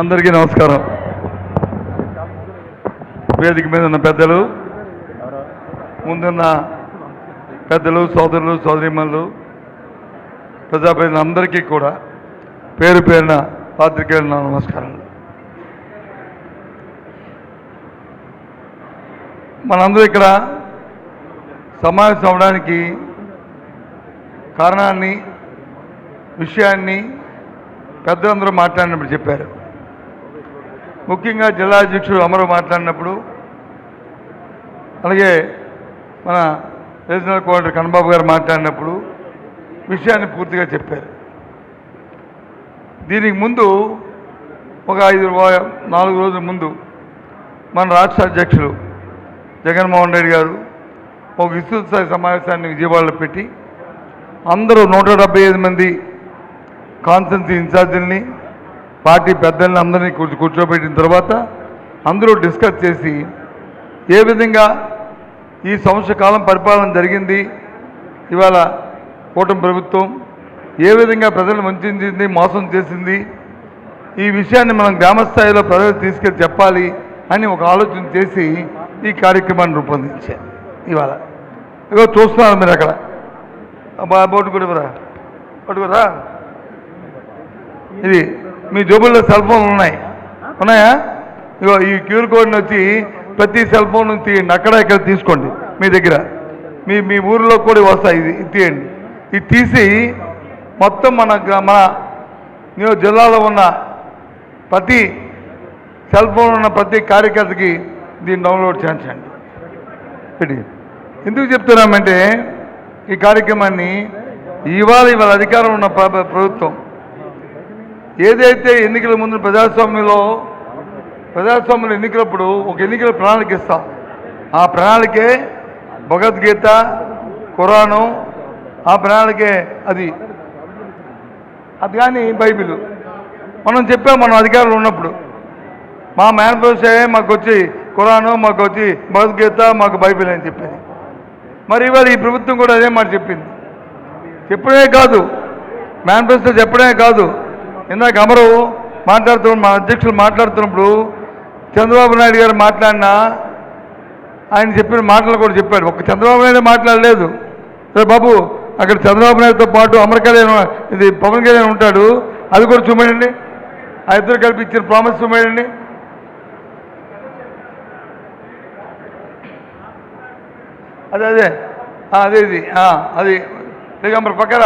అందరికీ నమస్కారం. వేదిక మీద ఉన్న పెద్దలు ముందున్న పెద్దలు సోదరులు సోదరిమణులు ప్రజాప్రతినిధులందరికీ కూడా పేరు పేరున పాత్రికేయులు నమస్కారం. నమస్కారాలు మనందరూ ఇక్కడ సమావేశం అవడానికి కారణాన్ని విషయాన్ని పెద్దలందరూ మాట్లాడినప్పుడు చెప్పారు. ముఖ్యంగా జిల్లా అధ్యక్షుడు అమరు మాట్లాడినప్పుడు అలాగే మన రీజనల్ కోఆర్డినేటర్ కన్నబాబు గారు మాట్లాడినప్పుడు విషయాన్ని పూర్తిగా చెప్పారు. దీనికి ముందు ఒక ఐదు నాలుగు రోజుల ముందు మన రాష్ట్ర అధ్యక్షులు జగన్మోహన్ రెడ్డి గారు ఒక విస్తృత స్థాయి సమావేశాన్ని విజయవాడలో పెట్టి అందరూ నూట ఐదు మంది కాన్సెన్సీ ఇన్ఛార్జీలని పార్టీ పెద్దల్ని అందరినీ కూర్చో కూర్చోబెట్టిన తర్వాత అందరూ డిస్కస్ చేసి ఏ విధంగా ఈ సంవత్సర కాలం పరిపాలన జరిగింది ఇవాళ కూటమి ప్రభుత్వం ఏ విధంగా ప్రజలు వంచింది మోసం చేసింది ఈ విషయాన్ని మనం గ్రామస్థాయిలో ప్రజలు తీసుకెళ్ళి చెప్పాలి అని ఒక ఆలోచన చేసి ఈ కార్యక్రమాన్ని రూపొందించారు ఇవాళ. ఇగో చూస్తున్నారు మీరు అక్కడ. బోటు కూడా ఇది మీ జోబుల్లో సెల్ ఫోన్లు ఉన్నాయి. ఉన్నాయా? ఇగో ఈ క్యూర్ కోడ్ని వచ్చి ప్రతి సెల్ ఫోన్ నుంచి తీయండి. అక్కడ ఇక్కడ తీసుకోండి మీ దగ్గర. మీ మీ ఊరిలో కూడా వస్తాయి. ఇది తీయండి. ఇది తీసి మొత్తం మన మన నియో జిల్లాలో ఉన్న ప్రతి సెల్ ఫోన్ ఉన్న ప్రతి కార్యకర్తకి దీన్ని డౌన్లోడ్ చేయించండి. ఎందుకు చెప్తున్నామంటే ఈ కార్యక్రమాన్ని ఇవాళ ఇవాళ అధికారం ఉన్న ప్రభుత్వం ఏదైతే ఎన్నికల ముందు ప్రజాస్వామ్యంలో ప్రజాస్వామ్యంలో ఎన్నికలప్పుడు ఒక ఎన్నికల ప్రణాళిక ఇస్తాం. ఆ ప్రణాళికే భగవద్గీత ఖురాను ఆ ప్రణాళికే అది. అది కానీ బైబిల్. మనం చెప్పాం మనం అధికారులు ఉన్నప్పుడు. మా మేనిఫెస్టో మాకు వచ్చి ఖురాను మాకు వచ్చి భగవద్గీత మాకు బైబిల్ అని చెప్పింది. మరి ఇవాళ ఈ ప్రభుత్వం కూడా అదే మాట చెప్పింది. చెప్పడమే కాదు. మేనిఫెస్టో చెప్పడమే కాదు. ఇందాక అమరు మాట్లాడుతున్న మా అధ్యక్షులు మాట్లాడుతున్నప్పుడు చంద్రబాబు నాయుడు గారు మాట్లాడినా ఆయన చెప్పిన మాటలు కూడా చెప్పాడు. ఒక చంద్రబాబు నాయుడు మాట్లాడలేదు. సరే బాబు అక్కడ చంద్రబాబు నాయుడుతో పాటు అమర్ కళ్యాణ్ ఇది పవన్ కళ్యాణ్ ఉంటాడు. అది కూడా చూడండి ఆ ఇద్దరు కలిపి ఇచ్చిన ప్రామిస్ చూడండి అదే అదే. అదే ఇది. అది. దిగంబర్ పక్కన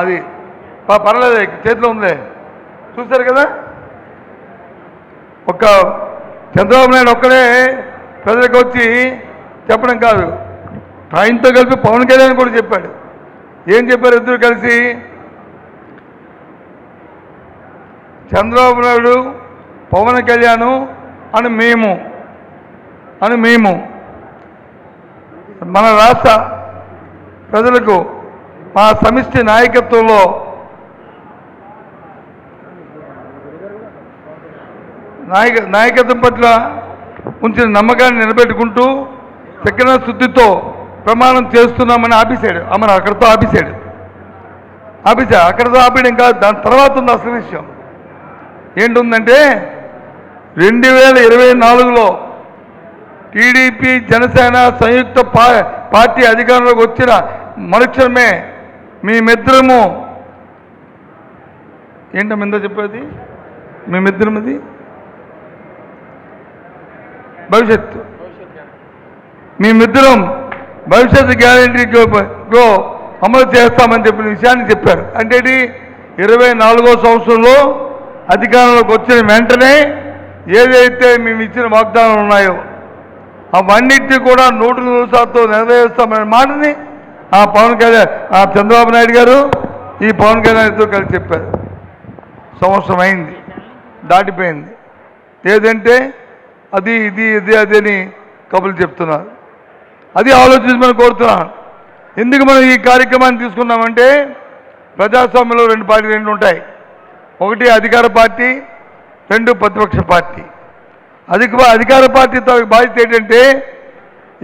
అది. పర్లేదు చేతిలో ఉంది. చూశారు కదా? ఒక్క చంద్రబాబు నాయుడు ఒక్కడే ప్రజలకు వచ్చి చెప్పడం కాదు. ఆయనతో కలిపి పవన్ కళ్యాణ్ కూడా చెప్పాడు. ఏం చెప్పారు ఇద్దరు కలిసి? చంద్రబాబు నాయుడు పవన్ కళ్యాణ్ అని మేము. అని మేము. మన రాష్ట్ర ప్రజలకు మా సమిష్టి నాయకత్వంలో నాయక నాయకత్వం పట్ల ఉంచిన నమ్మకాన్ని నిలబెట్టుకుంటూ చక్కన శుద్ధితో ప్రమాణం చేస్తున్నామని ఆపేశాడు. అమర అక్కడితో ఆపేశాడు. ఆపేసా అక్కడితో ఆపేయడం కాదు దాని తర్వాత ఉంది అసలు విషయం. ఏంటుందంటే రెండు వేల ఇరవై నాలుగులో టీడీపీ జనసేన సంయుక్త పా పార్టీ అధికారంలోకి వచ్చిన మరుక్షణమే మేమిద్దరము ఏంటమ్మిందో చెప్పేది? మేమిద్దరమది భవిష్యత్తు. మేమిద్దరం భవిష్యత్తు గ్యారంటీలో అమలు చేస్తామని చెప్పిన విషయాన్ని చెప్పారు. అంటే ఇరవై నాలుగో సంవత్సరంలో అధికారంలోకి వచ్చిన వెంటనే ఏదైతే మేము ఇచ్చిన వాగ్దానాలు ఉన్నాయో అవన్నిటిని కూడా నూటి నూరు శాతం నెరవేరుస్తామనే మాటని ఆ పవన్ కళ్యాణ్ ఆ చంద్రబాబు నాయుడు గారు ఈ పవన్ కళ్యాణ్తో కలిసి చెప్పారు. సంవత్సరం అయింది దాటిపోయింది. ఏదంటే అది ఇది ఇది అది అని కబులు చెప్తున్నారు అది ఆలోచించమని కోరుతున్నాను ఎందుకు మనం ఈ కార్యక్రమాన్ని తీసుకున్నామంటే ప్రజాస్వామ్యంలో రెండు పార్టీలు రెండు ఉంటాయి. ఒకటి అధికార పార్టీ రెండు ప్రతిపక్ష పార్టీ. అధిక అధికార పార్టీ తాలూకు బాధ్యత ఏంటంటే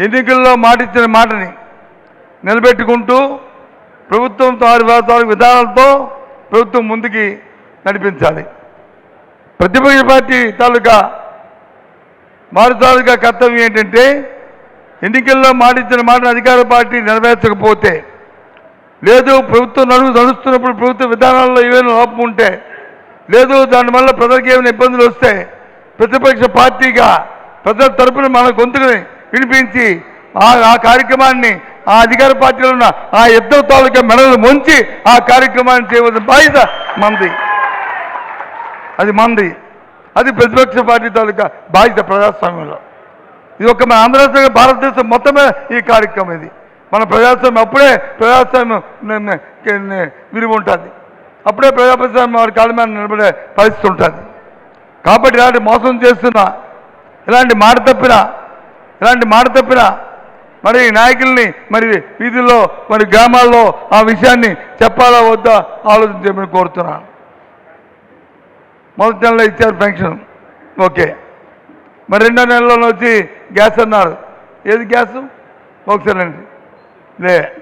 ఎన్నికల్లో మాట ఇచ్చిన మాటని నిలబెట్టుకుంటూ ప్రభుత్వం తారు తాలూకు విధానాలతో ప్రభుత్వం ముందుకి నడిపించాలి. ప్రతిపక్ష పార్టీ తాలూకా వారి కర్తవ్యం ఏంటంటే ఎన్నికల్లో మాటిచ్చిన మాటను అధికార పార్టీ నెరవేర్చకపోతే లేదు ప్రభుత్వం నడుగు నడుస్తున్నప్పుడు ప్రభుత్వ విధానాల్లో ఏమైనా లోపం ఉంటే లేదు దానివల్ల ప్రజలకు ఏమైనా ఇబ్బందులు వస్తే ప్రతిపక్ష పార్టీగా ప్రజల తరపున మన గొంతుకుని వినిపించి ఆ ఆ కార్యక్రమాన్ని ఆ అధికార పార్టీలో ఉన్న ఆ ఇద్దరు తాలూకా మెడలు ముంచి ఆ కార్యక్రమాన్ని చేయవలసిన బాధ్యత మంది. అది మంది. అది ప్రతిపక్ష పార్టీ తాలూకా బాధ్యత ప్రజాస్వామ్యంలో. ఇది ఒక మన ఆంధ్రప్రదేశ్ భారతదేశం మొత్తమే ఈ కార్యక్రమం ఇది. మన ప్రజాస్వామ్యం అప్పుడే ప్రజాస్వామ్యం విలువ ఉంటుంది. అప్పుడే ప్రజాప్రజాస్వామ్యం వారి కాళ్ళ మీద నిలబడే పరిస్థితి ఉంటుంది. కాబట్టి ఇలాంటి మోసం చేస్తున్న ఇలాంటి మాట తప్పిన ఇలాంటి మాట తప్పిన మరి నాయకుల్ని మరి వీధుల్లో మరి గ్రామాల్లో ఆ విషయాన్ని చెప్పాలా వద్దా ఆలోచించమని కోరుతున్నాను. మొదటి నెలలో ఇచ్చారు పెన్షన్. ఓకే. మరి రెండో నెలలో వచ్చి గ్యాస్ అన్నారు. ఏది గ్యాస్? ఒకసారి అండి లే.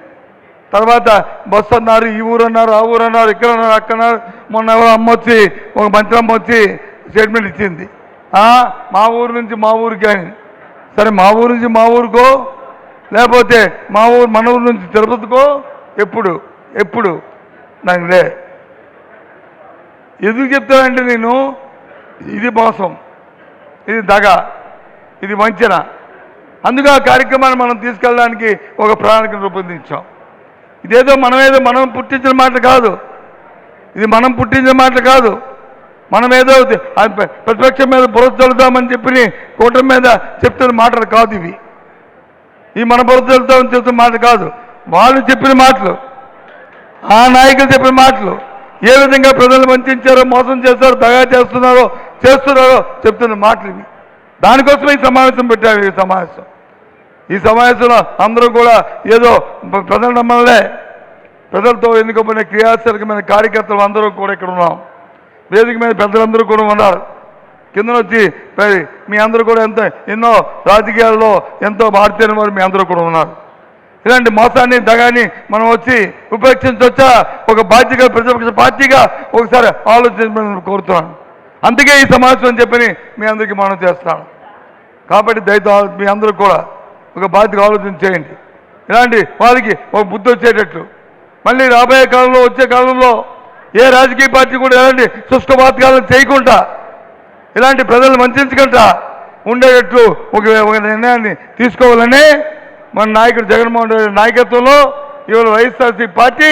తర్వాత బస్సు అన్నారు ఈ ఊరు అన్నారు ఆ ఊరు అన్నారు ఇక్కడ అన్నారు అక్కడ అన్నారు. మొన్న ఎవరో అమ్మ వచ్చి ఒక మంత్రి అమ్మ వచ్చి స్టేట్మెంట్ ఇచ్చింది. మా ఊరు నుంచి మా ఊరికి అని. సరే మా ఊరు నుంచి మా ఊరికో? లేకపోతే మా ఊరు మన ఊరు నుంచి తిరుపతికో? ఎప్పుడు? ఎప్పుడు? నాకు లే. ఎందుకు చెప్తానంటే నేను ఇది మోసం ఇది దగ ఇది వంచన. అందుకే ఆ కార్యక్రమాన్ని మనం తీసుకెళ్ళడానికి ఒక ప్రణాళిక రూపొందించాం. ఇదేదో మనమేదో మనం పుట్టించిన మాట కాదు. ఇది మనం పుట్టించిన మాట కాదు. మనం ఏదో ప్రతిపక్షం మీద బురద చల్లుతామని చెప్పి కూటమి మీద చెప్తున్న మాటలు కాదు ఇవి. ఈ మన బురద చల్లుతామని చెప్తున్న మాట కాదు. వాళ్ళు చెప్పిన మాటలు ఆ నాయకులు చెప్పిన మాటలు ఏ విధంగా ప్రజలు వంచారో మోసం చేస్తారో దగా చేస్తున్నారో చేస్తున్నారో చెప్తున్న మాటలు ఇవి. దానికోసం ఈ సమావేశం పెట్టారు ఈ సమావేశం. ఈ సమావేశంలో అందరూ కూడా ఏదో ప్రజల నమ్మలే. ప్రజలతో ఎన్నుకోబడిన క్రియాశీలకమైన కార్యకర్తలు అందరూ కూడా ఇక్కడ ఉన్నాం. వేదిక మీద పెద్దలందరూ కూడా ఉన్నారు. కింద వచ్చి మీ అందరూ కూడా ఎంతో ఎన్నో రాజకీయాల్లో ఎంతో మారుతైన వారు మీ అందరూ కూడా ఉన్నారు. ఇలాంటి మోసాన్ని దగాన్ని మనం వచ్చి ఉపేక్షించవచ్చా? ఒక బాధ్యత ప్రతిపక్ష పార్టీగా ఒకసారి ఆలోచించమని కోరుతున్నాను. అందుకే ఈ సమావేశం అని చెప్పని మీ అందరికీ మనం చేస్తాను. కాబట్టి దయతో మీ అందరూ కూడా ఒక బాధ్యత ఆలోచన చేయండి. ఇలాంటి వారికి ఒక బుద్ధి వచ్చేటట్లు. మళ్ళీ రాబోయే కాలంలో వచ్చే కాలంలో ఏ రాజకీయ పార్టీ కూడా ఎలాంటి సుష్కపాతకాలను చేయకుండా ఇలాంటి ప్రజలను వంచకుండా ఉండేటట్లు ఒక ఒక నిర్ణయాన్ని తీసుకోవాలనే మన నాయకుడు జగన్మోహన్ రెడ్డి నాయకత్వంలో ఇవాళ వైఎస్ఆర్సీ పార్టీ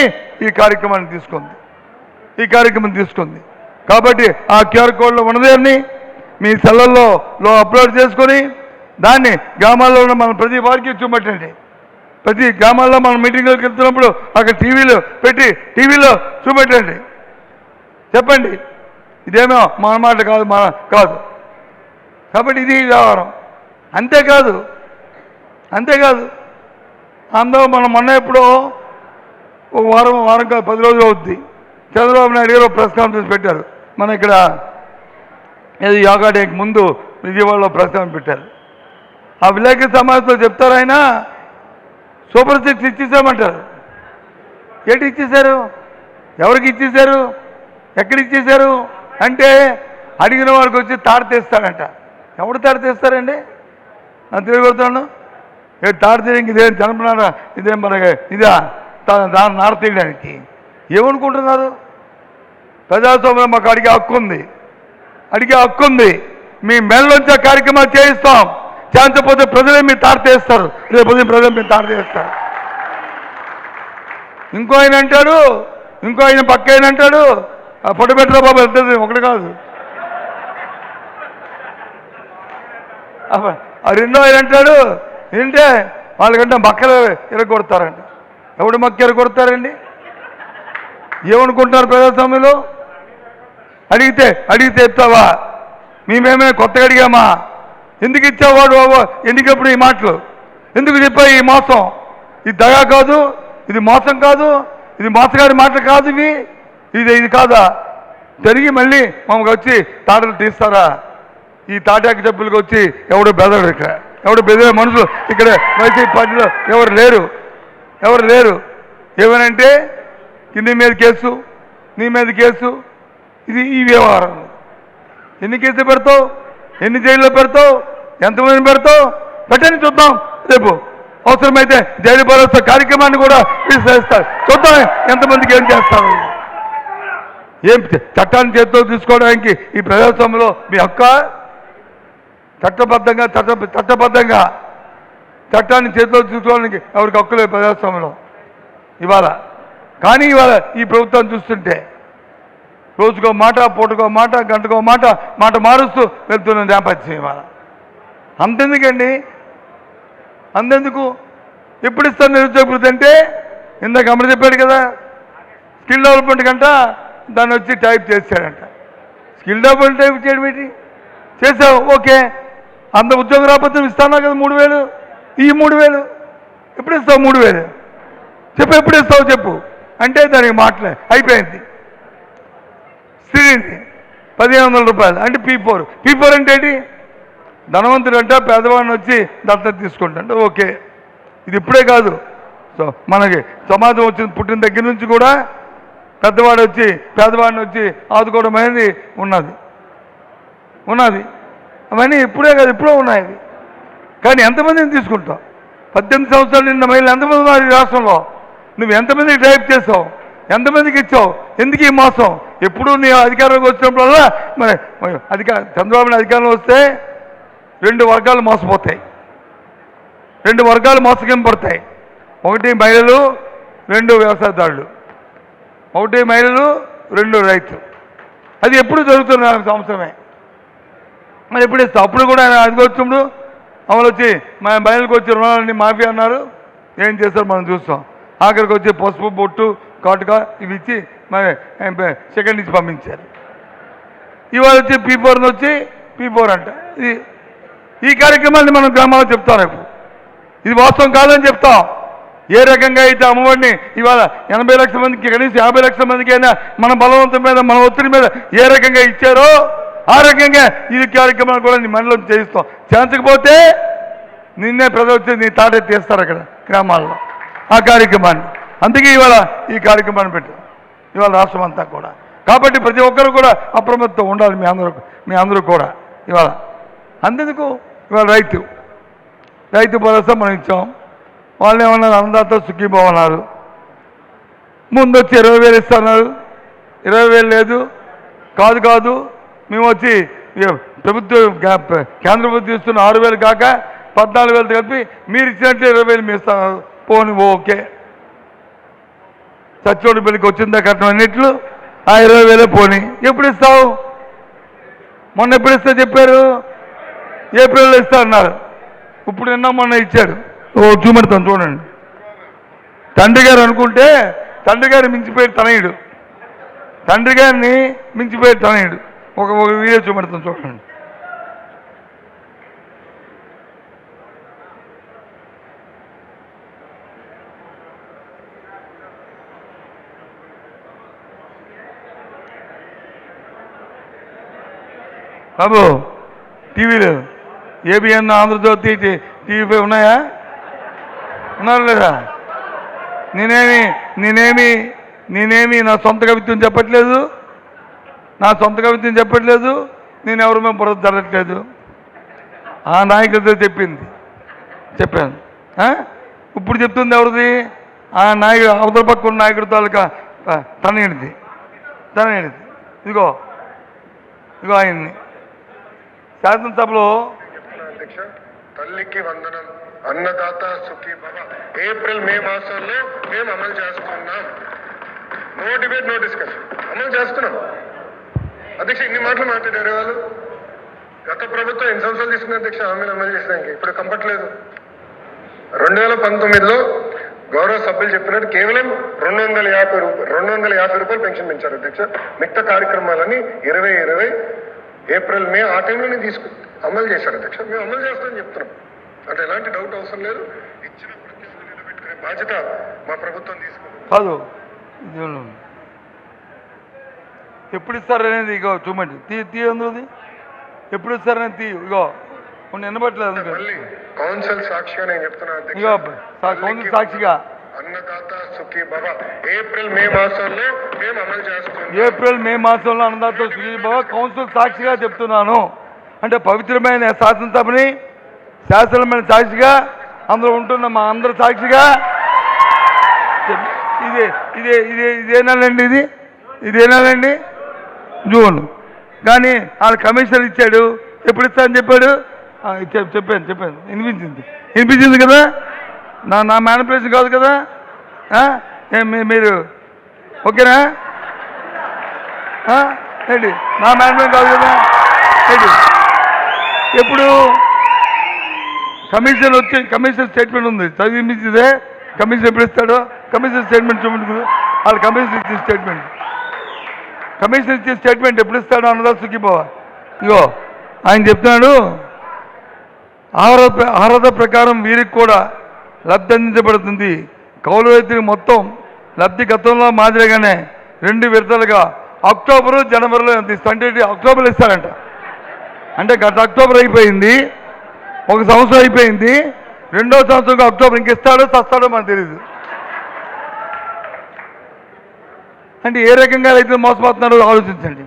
ఈ కార్యక్రమాన్ని తీసుకుంది. ఈ కార్యక్రమం తీసుకుంది. కాబట్టి ఆ క్యూఆర్ కోడ్లో ఉన్నదాన్ని మీ సెల్లల్లో అప్లోడ్ చేసుకొని దాన్ని గ్రామాల్లో ఉన్న మనం ప్రతి వారికి చూపెట్టండి. ప్రతి గ్రామాల్లో మనం మీటింగ్లోకి వెళ్తున్నప్పుడు అక్కడ టీవీలో పెట్టి టీవీలో చూపెట్టండి. చెప్పండి. ఇదేమో మన మాట కాదు మన కాదు. కాబట్టి ఇది వ్యవహారం. అంతేకాదు అంతేకాదు అందరూ మనం మొన్న ఎప్పుడో ఒక వారం వారం కాదు పది రోజులు అవుద్ది. చంద్రబాబు నాయుడు గారు ప్రెస్ కాన్ఫరెన్స్ పెట్టారు. మన ఇక్కడ ఏది యోగా డేకి ముందు విజయవాడలో ప్రెస్ కాన్ఫరెన్స్ పెట్టారు. ఆ విలేకరి సమాజంలో చెప్తారు ఆయన? సూపర్ సిక్స్ ఇచ్చేసామంటారు. ఏంటి ఇచ్చేశారు? ఎవరికి ఇచ్చేశారు? ఎక్కడ ఇచ్చేశారు? అంటే అడిగిన వాడికి వచ్చి తాడు తీస్తాడంట. ఎవడు తాడు తీస్తారండి? నేను కొడుతున్నాను ఏ తాడు ఇదేం జనపనారా ఇదేం మనకి ఇదా? దాన్ని నాడతీయడానికి ఏమనుకుంటున్నారు? ప్రజాస్వామ్యం మాకు అడిగే హక్కు ఉంది. అడిగే హక్కు ఉంది. మీ మెడలోంచి కార్యక్రమాలు చేయిస్తాం. చేయించకపోతే ప్రజలే మీరు తాడుతేస్తారు రేపు ఉదయం ప్రజలు మీరు తాడుతేస్తారు ఇంకో ఆయన అంటాడు ఇంకో ఆయన పక్క ఆయన అంటాడు ఆ ఫోటో పెట్టరా బాబు వెళ్తుంది ఒకటి కాదు. ఆ రెండో ఆయన అంటాడు ఏంటంటే వాళ్ళకంటే మక్కలు ఎరగొడతారంట ఎవడు మక్క ఎరగొడతారండి ఏమనుకుంటున్నారు ప్రజాస్వామ్యంలో? అడిగితే అడిగితే ఇస్తావా మేమేమే కొత్తగా అడిగామా? ఎందుకు ఇచ్చావు వాడు ఈ మాటలు? ఎందుకు చెప్పావు ఈ మోసం? ఇది దగా కాదు ఇది మోసం కాదు ఇది మోసగాడి మాటలు కాదు ఇవి. ఇది ఇది కాదా? జరిగి మళ్ళీ మమ్మల్ని వచ్చి తాటలు తీస్తారా? ఈ తాటాకి డబ్బులకు వచ్చి ఎవడు బెదడు ఇక్కడ? ఎవడు బెదిరే మనుషులు ఇక్కడ వైసీపీ పార్టీలో ఎవరు లేరు? ఎవరు లేరు? ఏమనంటే నీ మీద కేసు నీ మీద కేసు ఇది ఈ వ్యవహారం. ఎన్ని కేసులు పెడతావు? ఎన్ని జైల్లో పెడతావు? ఎంతమందిని పెడతావు? పెట్టని చూద్దాం రేపు. అవసరమైతే జైలు భరోసా కార్యక్రమాన్ని కూడా విస్తరిస్తారు చూద్దాం ఎంతమందికి ఏం చేస్తారు. ఏం చట్టాన్ని చేతితో తీసుకోవడానికి ఈ ప్రజాస్వామ్యంలో మీ హక్క? చట్టబద్ధంగా చట్ట చట్టబద్ధంగా చట్టాన్ని చేతిలో తీసుకోవడానికి ఎవరికి హక్కు ప్రజాస్వామ్యంలో. ఇవాళ. కానీ ఇవాళ ఈ ప్రభుత్వం చూస్తుంటే రోజుకో మాట పూటకో మాట గంటకో మాట మాట మారుస్తూ వెళ్తున్న నేపథ్యం ఇవాళ. అంతెందుకండి? అంతెందుకు? ఎప్పుడు ఇస్తాను నిరుద్యోగ వృద్ధి అంటే? ఇందాక అమలు చెప్పాడు కదా స్కిల్ డెవలప్మెంట్ కంట దాన్ని వచ్చి టైప్ చేశాడంట. స్కిల్ డెవలప్మెంట్ టైప్ చేయడం ఏంటి? చేసావు ఓకే. అంత ఉద్యోగ రాపత్రం ఇస్తానా కదా మూడు వేలు? ఈ మూడు వేలు. ఎప్పుడు ఇస్తావు మూడు వేలు? చెప్పు ఎప్పుడు ఇస్తావు చెప్పు. అంటే దానికి మాటలే అయిపోయింది. సిరింది పదిహేను వందల రూపాయలు. అంటే పీ ఫోర్ పీ ఫోర్ అంటే ఏంటి? ధనవంతుడు అంటే పేదవాడిని వచ్చి దత్తత తీసుకుంటాడు. ఓకే. ఇది ఇప్పుడే కాదు. సో మనకి సమాజం వచ్చిన పుట్టిన దగ్గర నుంచి కూడా పెద్దవాడు వచ్చి పేదవాడిని వచ్చి ఆదుకోవడం అనేది ఉన్నది. ఉన్నది. అవన్నీ ఇప్పుడే కాదు ఇప్పుడే ఉన్నాయి. అవి కానీ ఎంతమందిని తీసుకుంటావు? పద్దెనిమిది సంవత్సరాలు నిన్న మహిళలు ఎంతమంది ఉన్నారు ఈ రాష్ట్రంలో? నువ్వు ఎంతమందికి టైప్ చేసావు? ఎంతమందికి ఇచ్చావు? ఎందుకు ఈ మోసం? ఎప్పుడు నీ అధికారంలోకి వచ్చినప్పుడల్లా మరి అధికార చంద్రబాబు అధికారంలో వస్తే రెండు వర్గాలు మోసపోతాయి. రెండు వర్గాలు మోసగింపడతాయి ఒకటి మహిళలు రెండు వ్యవసాయదారులు. ఒకటి మహిళలు రెండు రైతు అది ఎప్పుడు జరుగుతున్న సంవత్సరమే. మరి ఎప్పుడు అప్పుడు కూడా ఆయన అది అమలు వచ్చి మా బయలుకి వచ్చి రుణాలన్నీ మాఫీ అన్నారు. ఏం చేస్తారు? మనం చూస్తాం. ఆఖరికి వచ్చి పసుపు బొట్టు కాటుక ఇవి ఇచ్చి మరి సెకండ్ ఇచ్చి పంపించారు. ఇవాళ వచ్చి పీ ఫోర్ని వచ్చి పీ ఫోర్ అంట. ఇది ఈ కార్యక్రమాన్ని మనం గ్రామాల్లో చెప్తాం రేపు. ఇది వాస్తవం కాదని చెప్తాం. ఏ రకంగా అయితే అమ్మఒడిని ఇవాళ ఎనభై లక్షల మందికి కనీసం యాభై లక్షల మందికి అయినా మన బలవంతం మీద మన ఒత్తిడి మీద ఏ రకంగా ఇచ్చారో ఆ రకంగా ఈ కార్యక్రమాన్ని కూడా నీ మనలో చేయిస్తాం. చేయించకపోతే నిన్నే ప్రజలు వచ్చి నీ తాటే తీస్తారు అక్కడ గ్రామాల్లో. ఆ కార్యక్రమాన్ని. అందుకే ఇవాళ ఈ కార్యక్రమాన్ని పెట్టాం ఇవాళ రాష్ట్రం అంతా కూడా. కాబట్టి ప్రతి ఒక్కరు కూడా అప్రమత్తం ఉండాలి మీ అందరూ మీ అందరూ కూడా ఇవాళ. అందుకు ఇవాళ రైతు. రైతు భరోసా మనం ఇచ్చాం. వాళ్ళు ఏమన్నారు అన్నదాత సుఖీభావన్నారు ముందు వచ్చి ఇరవై వేలు ఇస్తున్నారు. ఇరవై వేలు లేదు. కాదు కాదు. మేము వచ్చి ప్రభుత్వ ప్రభుత్వం కేంద్ర ప్రభుత్వం ఇస్తున్న ఆరు వేలు కాక పద్నాలుగు వేలు కలిపి మీరు ఇచ్చినట్లే ఇరవై వేలు మీ ఇస్తున్నారు పోని ఓకే. సచ్చోడు బిల్లుకి వచ్చిందా కట్నం అన్నిట్లు? ఆ ఇరవై వేలే పోని. ఎప్పుడు ఇస్తావు? మొన్న ఎప్పుడు ఇస్తా చెప్పారు? ఏప్రిల్లో ఇస్తా అన్నారు. ఇప్పుడు నిన్న మొన్న ఇచ్చాడు ఓ చూపెడతాను చూడండి. తండ్రి గారు అనుకుంటే తండ్రి గారు మించిపోయాడు తనయుడు. తండ్రి గారిని మించిపోయాడు తనయుడు. ఒక ఒక వీడియో చూపెడతాను చూడండి. బాబు టీవీలు ఏబిఎన్ ఆంధ్రజ్యోతి టీవీ టీవీ ఉన్నాయా? ఉన్నారు లేదా? నేనేమి నేనేమి నేనేమి నా సొంత కవిత్వం చెప్పట్లేదు? నా సొంత కవిత్వం చెప్పట్లేదు నేను ఎవరి మేము బురద జరగట్లేదు. ఆ నాయకుడితో చెప్పింది. చెప్పాను. ఇప్పుడు చెప్తుంది ఎవరిది? ఆ నాయకుడు అవతల పక్క ఉన్న నాయకుడి తాలూకా తనయుడిది. తనయుడిది. ఇదిగో ఇదిగో ఆయన్ని. శాసనసభలో తల్లికి వందనం అన్నదాత సుఖీ భవ. ఏప్రిల్ మే మాసంలో మేము అమలు చేస్తున్నాం. నో డిబేట్ నో డిస్కషన్ అమలు చేస్తున్నాం. అధ్యక్ష ఇన్ని మాటలు మాట్లాడారు వాళ్ళు? గత ప్రభుత్వం ఎన్ని సంవత్సరాలు తీసుకున్న అధ్యక్ష? హామీలు అమలు చేసడానికి ఇప్పుడు కంపట్లేదు రెండు వేల పంతొమ్మిదిలో గౌరవ సభ్యులు చెప్పినట్టు కేవలం రెండు వందల యాభై రూపాయలు రెండు వందల యాభై రూపాయలు పెన్షన్ పెంచారు అధ్యక్ష. మిగతా కార్యక్రమాలని ఇరవై ఇరవై ఏప్రిల్ మే ఆ టైంలోనే తీసుకు అమలు చేశారు అధ్యక్ష. మేము అమలు చేస్తామని చెప్తున్నాం. అంటే ఎలాంటి డౌట్ అవసరం లేదు. ఇచ్చిన ప్రతిజ్ఞ నిలబెట్టుకునే బాధ్యత మా ప్రభుత్వం తీసుకుంటుంది ఎప్పుడు ఇస్తారనేది ఇగో చూడండి తీ తీ అందుది ఎప్పుడు ఇస్తారనేది తీ ఇగో. మళ్ళీ కౌన్సిల్ సాక్షిగా నేను ఇగో కౌన్సిల్ సాక్షిగా. అన్నదాత సుఖీ ఏప్రిల్ మే మాసంలో మేము అమలు చేస్తున్నాం. ఏప్రిల్ మే మాసంలో అన్నదాత సుఖీభవ కౌన్సిల్ సాక్షిగా చెప్తున్నాను. అంటే పవిత్రమైన శాసనసభని శాసనమైన సాక్షిగా అందులో ఉంటున్న మా అందరి సాక్షిగా ఇదే ఇదే ఇదే ఇదేనాలండి ఇది? ఇదేనాలండి జూన్. కానీ వాళ్ళు కమిషన్ ఇచ్చాడు. ఎప్పుడు ఇస్తా అని చెప్పాడు? చెప్పాను చెప్పాను. వినిపించింది. వినిపించింది కదా? నా నా మేనిపులేషన్ కాదు కదా? మీరు ఓకేనా? ఏంటి? నా మేనిపులేషన్ కాదు కదా? ఏంటి? ఎప్పుడు? కమిషన్ వచ్చి కమిషన్ స్టేట్మెంట్ ఉంది. చదివించిందే కమిషన్ ఎప్పుడు ఇస్తాడో? కమిషన్ స్టేట్మెంట్ చూపించుకుని వాళ్ళు కమిషన్ ఇచ్చిన స్టేట్మెంట్ కమిషన్ ఇచ్చే స్టేట్మెంట్ ఎప్పుడు ఇస్తాడో అన్నదా సుఖిపోవా ఇగో ఆయన చెప్తున్నాడు ఆహార ఆహారత ప్రకారం వీరికి కూడా లబ్ధి అందించబడుతుంది. కౌలు రైతులకు మొత్తం లబ్ధి గతంలో మాదిరిగానే రెండు విడతలుగా అక్టోబరు జనవరిలో ఎంత అంటే అక్టోబర్లో ఇస్తారంట. అంటే గత అక్టోబర్ అయిపోయింది ఒక సంవత్సరం అయిపోయింది రెండో సంవత్సరం అక్టోబర్ ఇంక ఇస్తాడో చస్తాడో మనకు తెలియదు అంటే ఏ రకంగా రైతులు మోసపోతున్నారో ఆలోచించండి.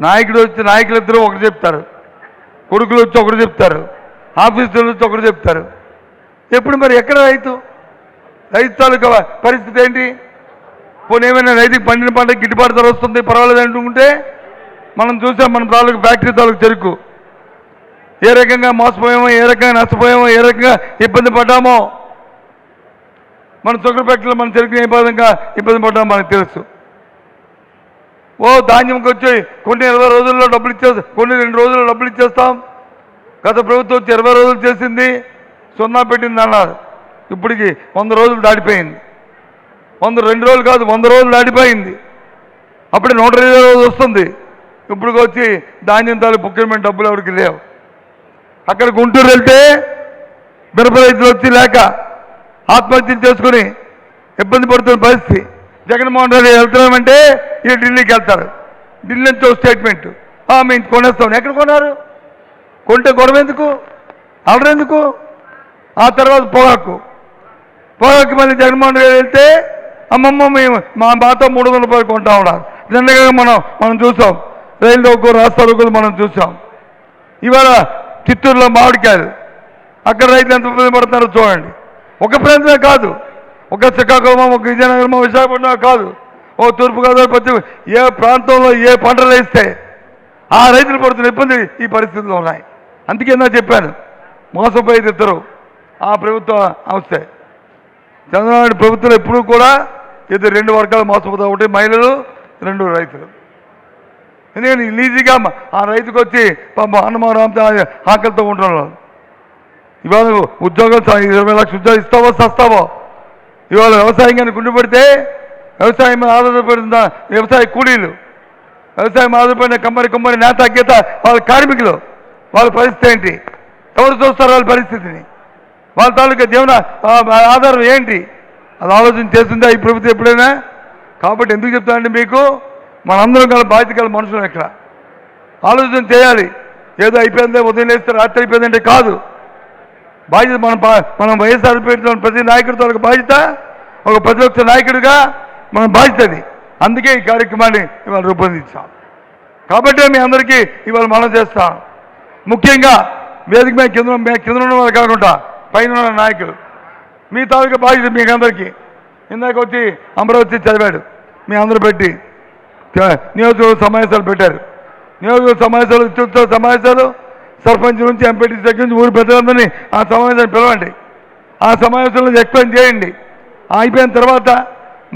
నాయకుడు వచ్చి నాయకులు ఇద్దరు ఒకటి చెప్తారు. కొడుకులు వచ్చి ఒకరు చెప్తారు. ఆఫీసులు వచ్చి ఒకరు చెప్తారు. ఎప్పుడు మరి ఎక్కడ రైతు? రైతు తాలూకా పరిస్థితి ఏంటి? పోనీ ఏమైనా రైతుకి పండిన పంట గిట్టుబాటు ధర వస్తుంది పర్వాలేదు అంటుకుంటే మనం చూసాం మన తాలూకు ఫ్యాక్టరీ తాలూకు చెరుకు. ఏ రకంగా మోసపోయామో ఏ రకంగా నష్టపోయామో ఏ రకంగా ఇబ్బంది పడ్డామో మన చొక్కరపెట్టలో మన చెరుకు ఏ విధంగా ఇబ్బంది పడ్డామో మనకు తెలుసు. ఓ ధాన్యంకి వచ్చి కొన్ని ఇరవై రోజుల్లో డబ్బులు ఇచ్చేస్తాం కొన్ని రెండు రోజుల్లో డబ్బులు ఇచ్చేస్తాం. గత ప్రభుత్వం వచ్చి ఇరవై రోజులు చేసింది సున్నా పెట్టింది అన్నారు ఇప్పటికి వంద రోజులు దాటిపోయింది. వంద రెండు రోజులు కాదు వంద రోజులు దాటిపోయింది. అప్పుడు నూట ఇరవై రోజులు వస్తుంది. ఇప్పుడు వచ్చి ధాన్యం తాలూ పుక్కిరమైన డబ్బులు ఎవరికి లేవు. అక్కడ గుంటూరు వెళ్తే మిరప రైతులు వచ్చి లేక ఆత్మహత్యలు చేసుకుని ఇబ్బంది పడుతున్న పరిస్థితి. జగన్మోహన్ రెడ్డి వెళ్తున్నామంటే ఈ ఢిల్లీకి వెళ్తారు. ఢిల్లీ నుంచి ఒక స్టేట్మెంట్. మేము కొనేస్తాం. ఎక్కడ కొన్నారు? కొంటే గొడవ ఎందుకు? ఎందుకు? ఆ తర్వాత పొగాకు పొగాకు మళ్ళీ జగన్మోహన్ రెడ్డి వెళ్తే అమ్మమ్మ మేము మా మాతో మూడు వందల రూపాయలు కొంటా ఉన్నారు. నిన్నగా మనం మనం చూసాం. రైలు రోకో రాస్తా రోకోలు మనం చూసాం. ఇవాళ చిత్తూరులో మామిడికాయలు. అక్కడ రైతులు ఎంత పడుతున్నారో చూడండి. ఒక ప్రాంతమే కాదు. ఒక శ్రీకాకుళం ఒక విజయనగరం విశాఖపట్నం కాదు. ఓ తూర్పుగోదావరి పశ్చిమ ఏ ప్రాంతంలో ఏ పంటలు వేస్తే ఆ రైతులు పడుతున్న ఇబ్బంది ఈ పరిస్థితుల్లో ఉన్నాయి. అందుకే నా చెప్పాను మోసపోయేది ఇద్దరు ఆ ప్రభుత్వ అవస్థే చంద్రబాబు ప్రభుత్వం ఎప్పుడూ కూడా ఇద్దరు రెండు వర్గాలు మోసపోతా ఒకటి మహిళలు రెండు రైతులు. ఎందుకంటే ఈజీగా ఆ రైతుకు వచ్చి పాపం అన్నమానంతో ఆకలితో ఉంటున్నారు ఇవాళ ఉద్యోగం ఇరవై లక్షల ఉద్యోగం ఇస్తావో సస్తావో? ఇవాళ వ్యవసాయం కానీ గుండు పెడితే వ్యవసాయం మీద వ్యవసాయ కూలీలు. వ్యవసాయం ఆధారపడిన కమ్మరి కుమ్మరి నేత గీత వాళ్ళ కార్మికులు. వాళ్ళ పరిస్థితి ఏంటి? ఎవరు చూస్తారు వాళ్ళ పరిస్థితిని? వాళ్ళ తాలూకా జీవన ఆధారం ఏంటి? అది ఆలోచన చేస్తుందా ఈ ప్రభుత్వం ఎప్పుడైనా? కాబట్టి ఎందుకు చెప్తానండి మీకు? మనందరం గల బాధ్యత గల మనుషులు ఇక్కడ. ఆలోచన చేయాలి. ఏదో అయిపోయిందే ఉదయం లేస్తే రాత్రి అయిపోయిందంటే కాదు. బాధ్యత మనం మనం వైఎస్ఆర్ పెట్టిన ప్రతి నాయకుడితో ఒక బాధ్యత ఒక ప్రతిపక్ష నాయకుడిగా మన బాధ్యత అది. అందుకే ఈ కార్యక్రమాన్ని ఇవాళ రూపొందించాం. కాబట్టి మీ అందరికీ ఇవాళ మనం చేస్తాం. ముఖ్యంగా వేదిక మీద కింద కింద ఉన్న వాళ్ళు కాకుండా పైన ఉన్న నాయకులు. మీ తాలూకా బాధ్యత మీకు అందరికీ. ఇందాక వచ్చి అమరావతి చదివాడు. మీ అందరూ పెట్టి నియోజకవర్గ సమావేశాలు పెట్టారు. నియోజకవర్గ సమావేశాలు ఉత్సవ సమావేశాలు సర్పంచ్ నుంచి ఎంపీటీసీ దగ్గర నుంచి ఊరి పెద్దలందరినీ ఆ సమావేశాన్ని పిలవండి. ఆ సమావేశంలో ఎక్స్ప్లెయిన్ చేయండి. అయిపోయిన తర్వాత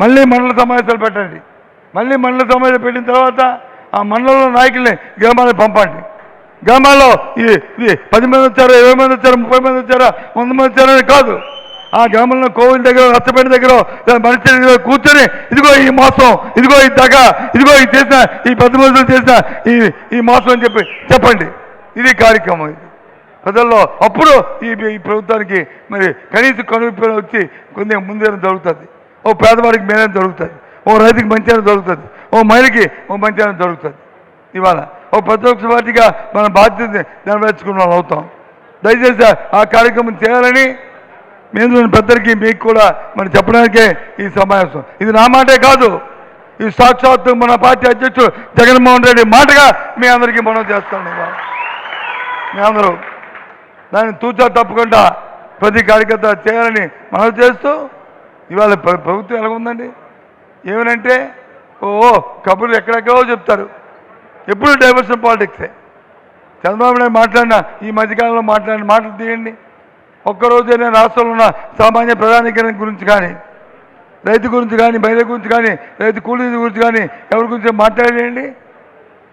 మళ్ళీ మండల సమావేశాలు పెట్టండి. మళ్ళీ మండల సమావేశం పెట్టిన తర్వాత ఆ మండలంలో నాయకుల్ని గ్రామాలకు పంపండి. గ్రామాల్లో ఈ ఇది పది మంది వచ్చారు ఇరవై మంది వచ్చారు ముప్పై మంది వచ్చారా వంద మంది వచ్చారని కాదు. ఆ గ్రామంలో కోవిల దగ్గర రచ్చపేట దగ్గర మనిషి దగ్గర కూర్చొని ఇదిగో ఈ మోసం ఇదిగో ఈ దగ్గ ఇదిగో ఈ చేసిన ఈ పెద్ద మనుషులు చేసిన ఈ ఈ మోసం అని చెప్పి చెప్పండి. ఇది కార్యక్రమం ఇది. ప్రజల్లో అప్పుడు ఈ ఈ ప్రభుత్వానికి మరి కనీస కనువిప్పు వచ్చి కొంచెం ముందేనా జరుగుతుంది. ఓ పేదవాడికి మేలైన జరుగుతుంది. ఓ రైతుకి మంచి జరుగుతుంది. ఓ మహిళకి ఓ మంచి జరుగుతుంది. ఇవాళ ఓ ప్రతిపక్ష పార్టీగా మన బాధ్యత నెరవేర్చుకున్న వాళ్ళు అవుతాం. దయచేసి ఆ కార్యక్రమం చేయాలని మేము పెద్దరికి మీకు కూడా మనం చెప్పడానికే ఈ సమావేశం. ఇది నా మాటే కాదు. ఈ సాక్షాత్తు మన పార్టీ అధ్యక్షుడు జగన్మోహన్ రెడ్డి మాటగా మీ అందరికీ మనం చేస్తాను. ఇవాళ మీ అందరూ దాన్ని తూచా తప్పకుండా ప్రతి కార్యకర్త చేయాలని మనం చేస్తూ ఇవాళ ప్రభుత్వం ఎలా ఉందండి? ఏమనంటే ఓ కబుర్లు ఎక్కడెక్కడో చెప్తారు. ఎప్పుడు డైవర్షన్ పాలిటిక్సే. చంద్రబాబు నాయుడు మాట్లాడిన ఈ మధ్యకాలంలో మాట్లాడిన మాటలు తీయండి. ఒక్కరోజైనా రాష్ట్రంలో ఉన్న సామాన్య ప్రధానికరణ గురించి కానీ రైతు గురించి కానీ మహిళ గురించి కానీ రైతు కూలీ గురించి కానీ ఎవరి గురించి మాట్లాడేయండి?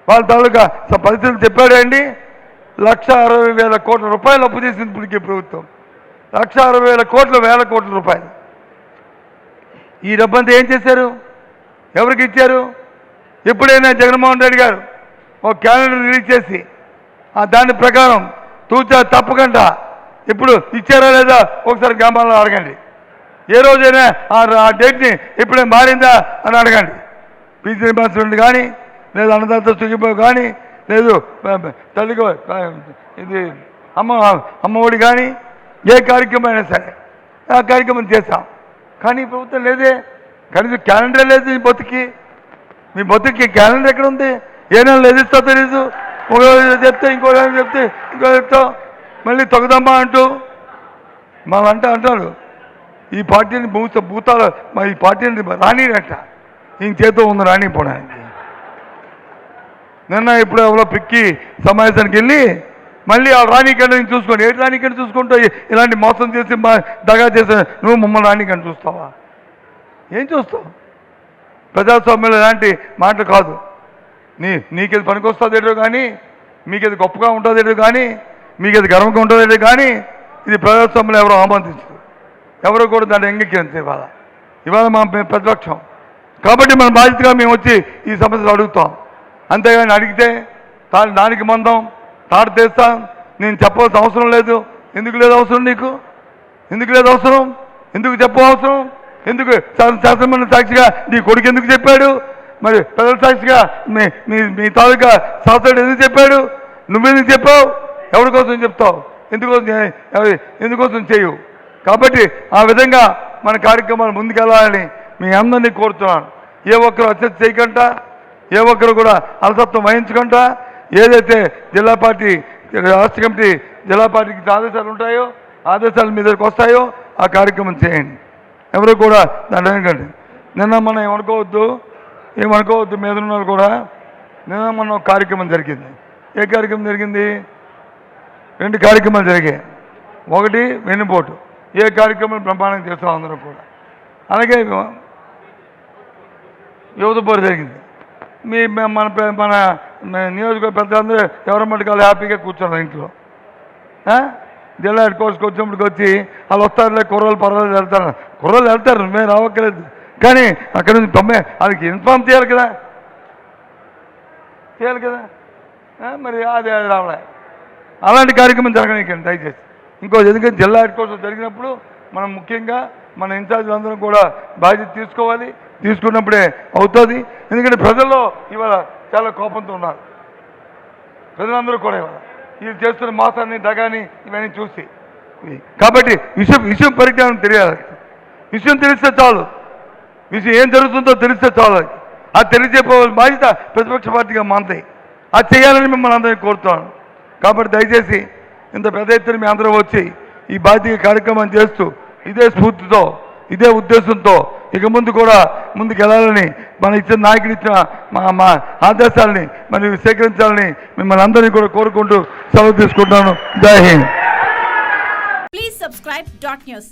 వాళ్ళ తాలూకా పరిస్థితులు చెప్పాడండి? లక్ష అరవై వేల కోట్ల రూపాయలు అప్పు చేసింది ఇప్పటికే ప్రభుత్వం. లక్ష అరవై వేల కోట్ల వేల కోట్ల రూపాయలు. ఈ డబ్బంతా ఏం చేశారు? ఎవరికి ఇచ్చారు? ఎప్పుడైనా జగన్మోహన్ రెడ్డి గారు ఒక క్యాలెండర్ రిలీజ్ చేసి ఆ దాని ప్రకారం తూచా తప్పకుండా ఇప్పుడు ఇచ్చారా లేదా ఒకసారి గ్రామాల్లో అడగండి. ఏ రోజైనా ఆ డేట్ని ఎప్పుడైనా మారిందా అని అడగండి. పి శ్రీనివాస కానీ లేదా అన్నదాత సుఖీబాబు కానీ లేదు. బ- తల్లికి ఇది అమ్మ అమ్మఒడి కానీ ఏ కార్యక్రమం అయినా సరే ఆ కార్యక్రమం చేస్తాం కానీ ప్రభుత్వం లేదే. కనీసం క్యాలెండర్ లేదు మీ బతుకి మీ బతుకి క్యాలెండర్ ఎక్కడ ఉంది? ఏ నెల ఎదిస్తా తెలీదు. ఒక చెప్తే ఇంకో రోజు చెప్తే ఇంకో చెప్తావు మళ్ళీ తొగదమ్మా అంటూ మా అంట అంటారు. ఈ పార్టీని భూత భూతాలు మా ఈ పార్టీని రానిరట. ఇంక చేతో ఉంది రానిపోవడానికి నిన్న ఇప్పుడు ఎవరో పిక్కి సమావేశానికి వెళ్ళి మళ్ళీ ఆ రాణికండ చూసుకోండి. ఏంటి రాణికండ చూసుకుంటూ ఇలాంటి మోసం చేసి మా దగా చేసి నువ్వు మమ్మల్ని రాణికండ చూస్తావా? ఏం చూస్తావు? ప్రజాస్వామ్యంలో ఇలాంటి మాటలు కాదు. నీ నీకేది పనికొస్తుందేటో కానీ మీకేది గొప్పగా ఉంటుందేటో కానీ మీకేది గర్వంగా ఉంటుందేటో కానీ ఇది ప్రజాస్వామ్యంలో ఎవరు ఆమోదించదు. ఎవరు కూడా దాన్ని అంగీకరించరు ఇవాళ. ఇవాళ మా ప్రతిపక్షం. కాబట్టి మన బాధ్యతగా మేము వచ్చి ఈ సమస్యలు అడుగుతాం. అంతేగాని అడిగితే తా దానికి మందం తాడు తెస్తాం. నేను చెప్పవలసిన అవసరం లేదు. ఎందుకు లేదు అవసరం నీకు? ఎందుకు లేదు అవసరం? ఎందుకు చెప్పు అవసరం? ఎందుకు శా- శాసనమండలి సాక్షిగా నీ కొడుకు ఎందుకు చెప్పాడు? మరి పెద్దల సాక్షిగా మీ మీ మీ తాలూకా శాస్త్రుడు ఎందుకు చెప్పాడు? నువ్వెందుకు చెప్పావు? ఎవరి కోసం చెప్తావు? ఎందుకోసం ఎందుకోసం చేయు కాబట్టి ఆ విధంగా మన కార్యక్రమాలు ముందుకెళ్ళాలని మీ అందరినీ కోరుతున్నాను. ఏ ఒక్కరు అత్యత చేయకుండా ఏ ఒక్కరు కూడా అలసత్వం వహించకుండా ఏదైతే జిల్లా పార్టీ రాష్ట్ర కమిటీ జిల్లా పార్టీకి ఆదేశాలు ఉంటాయో ఆదేశాలు మీ దగ్గరకు వస్తాయో ఆ కార్యక్రమం చేయండి. ఎవరు కూడా దాంట్లో ఎందుకండి నిన్న మనం ఏమనుకోవద్దు ఏమనుకోవద్దు మీద ఉన్నారు కూడా నిన్న మొన్న ఒక కార్యక్రమం జరిగింది. ఏ కార్యక్రమం జరిగింది? రెండు కార్యక్రమాలు జరిగాయి. ఒకటి వెన్నుపోటు. ఏ కార్యక్రమం ప్రమాణం చేస్తాం అందరం కూడా. అలాగే యువత పోరు జరిగింది. మీ మన మన నియోజకవర్గ పెద్దలందరూ ఎవరి మటుకాలు హ్యాపీగా కూర్చున్నారు ఇంట్లో? జిల్లా హెడ్ కోర్స్కి వచ్చినప్పటికి వచ్చి వాళ్ళు వస్తారులే కుర్రలు పర్వాలేదు వెళ్తారు. కుర్రలు వెళ్తారు మేము రావక్కర్లేదు. కానీ అక్కడ నుంచి తొమ్మే వాళ్ళకి ఇన్ఫామ్ చేయాలి కదా. చేయాలి కదా. మరి అది అది రావలే. అలాంటి కార్యక్రమం జరగనీకండి దయచేసి. ఇంకో ఎందుకంటే జిల్లా హెడ్ కోర్స్ జరిగినప్పుడు మనం ముఖ్యంగా మన ఇన్ఛార్జీలు అందరం కూడా బాధ్యత తీసుకోవాలి. తీసుకున్నప్పుడే అవుతుంది. ఎందుకంటే ప్రజల్లో ఇవాళ చాలా కోపంతో ఉన్నారు. ప్రజలందరూ కూడా ఇవాళ వీళ్ళు చేస్తున్న మాసాన్ని దగాని ఇవన్నీ చూసి. కాబట్టి విషయం విషయం పరిజ్ఞానం తెలియాలి. విషయం తెలిస్తే చాలు. విషయం ఏం జరుగుతుందో తెలిస్తే చాలు. అది. అది తెలియజేపోవాలి బాధ్యత ప్రతిపక్ష పార్టీగా మనది. అది చేయాలని మిమ్మల్ని అందరినీ కోరుతున్నాను. కాబట్టి దయచేసి ఇంత పెద్ద ఎత్తున మీ అందరూ వచ్చి ఈ బాధ్యత కార్యక్రమం చేస్తూ ఇదే స్ఫూర్తితో ఇదే ఉద్దేశంతో ఇక ముందు కూడా ముందుకు వెళ్ళాలని మన ఇచ్చిన నాయకుడు ఇచ్చిన మా మా ఆదేశాలని మరి సేకరించాలని మిమ్మల్ని అందరినీ కూడా కోరుకుంటూ సెలవు తీసుకుంటాను Jai Hind. Please subscribe dot news